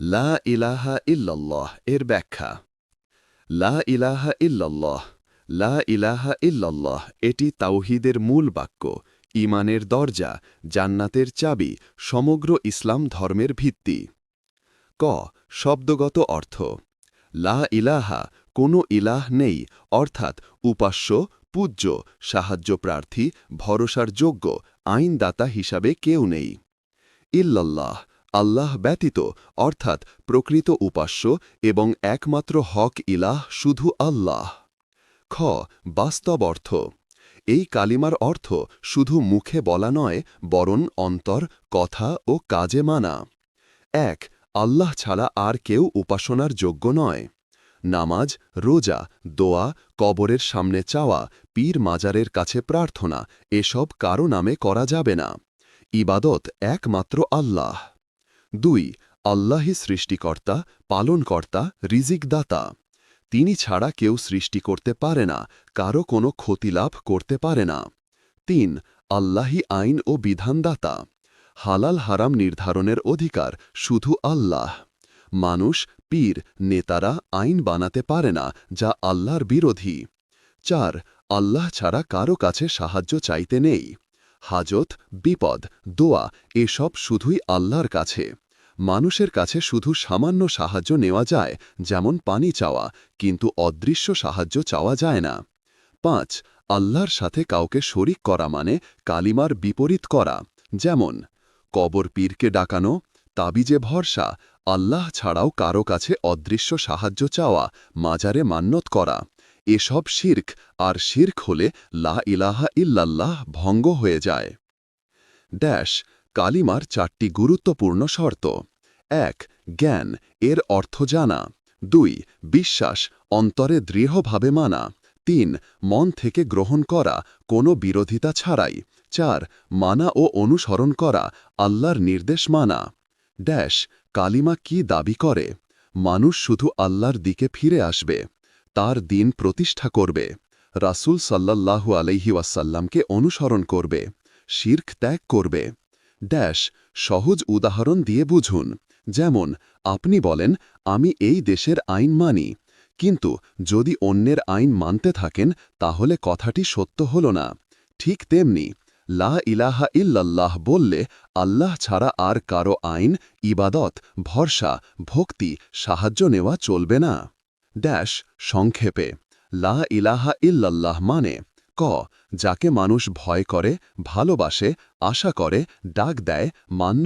লা ইলাহা ইল্লাল্লাহ এর ব্যাখ্যা। লা ইলাহা ইল্লাল্লাহ, লা ইলাহা ইল্লাল্লাহ, এটি তাওহিদের মূল বাক্য ইমানের দরজা, জান্নাতের চাবি, সমগ্র ইসলাম ধর্মের ভিত্তি। ক, শব্দগত অর্থ। লা ইলাহা, কোনো ইলাহ নেই, অর্থাৎ উপাস্য, পূজ্য, সাহায্যপ্রার্থী, ভরসার যোগ্য, আইনদাতা হিসাবে কেউ নেই। ইল্লাল্লাহ আল্লাহ ব্যতীত, অর্থাৎ প্রকৃত উপাস্য এবং একমাত্র হক ইলাহ শুধু আল্লাহ। খ, বাস্তব অর্থ। এই কালিমার অর্থ শুধু মুখে বলা নয়, বরণ, অন্তর, কথা ও কাজে মানা। এক, আল্লাহ ছাড়া আর কেউ উপাসনার যোগ্য নয়। নামাজ, রোজা, দোয়া, কবরের সামনে চাওয়া, পীর মাজারের কাছে প্রার্থনা, এসব কারও নামে করা যাবে না। ইবাদত একমাত্র আল্লাহ। দুই, আল্লাহি সৃষ্টিকর্তা, পালনকর্তা, রিজিকদাতা। তিনি ছাড়া কেউ সৃষ্টি করতে পারে না, কারও কোনো ক্ষতি লাভ করতে পারে না। তিন, আল্লাহি আইন ও বিধানদাতা। হালাল হারাম নির্ধারণের অধিকার শুধু আল্লাহ। মানুষ, পীর, নেতারা আইন বানাতে পারে না, যা আল্লাহর বিরোধী। চার, আল্লাহ ছাড়া কারও কাছে সাহায্য চাইতে নেই। হাজত, বিপদ, দোয়া, এসব শুধুই আল্লাহর কাছে। মানুষের কাছে শুধু সামান্য সাহায্য নেওয়া যায়, যেমন পানি চাওয়া, কিন্তু অদৃশ্য সাহায্য চাওয়া যায় না। পাঁচ, আল্লাহর সাথে কাউকে শরিক করা মানে কালিমার বিপরীত করা, যেমন, কবর পীরকে ডাকানো, তাবিজে ভরসা, আল্লাহ ছাড়াও কারও কাছে অদৃশ্য সাহায্য চাওয়া, মাজারে মান্যত করা। এসব শির্ক, আর শির্ক হলে লা ইলাহা ইল্লাল্লাহ ভঙ্গ হয়ে যায়। ড্যাশ, কালিমার চারটি গুরুত্বপূর্ণ শর্ত। এক, জ্ঞান, এর অর্থ জানা। দুই, বিশ্বাস, অন্তরে দৃঢ়ভাবে মানা। তিন, মন থেকে গ্রহণ করা, কোনো বিরোধিতা ছাড়াই। চার, মানা ও অনুসরণ করা, আল্লাহর নির্দেশ মানা। ড্যাশ, কালিমা কি দাবি করে? মানুষ শুধু আল্লাহর দিকে ফিরে আসবে। তার দিন প্রতিষ্ঠা করবে। রাসূল সাল্লাল্লাহু আলাইহি ওয়াসাল্লামকে অনুসরণ করবে, শির্ক ত্যাগ করবে। ড্যাশ, সহজ উদাহরণ দিয়ে বুঝুন, যেমন, আপনি বলেন, আমি এই দেশের আইন মানি। কিন্তু, যদি অন্যের আইন মানতে থাকেন, তাহলে কথাটি সত্য হল না। ঠিক তেমনি, লা ইলাহা ইল্লাল্লাহ বললে, আল্লাহ ছাড়া আর কারও আইন, ইবাদত, ভরসা, ভক্তি, সাহায্য নেওয়া চলবে না। ড্যাশ সংক্ষেপে, লা ইলাহা ইল্লাল্লাহ মানে ক, যাকে মানুষ ভয় করে, ভালোবাসে, আশা করে, ডাক দেয় মান্য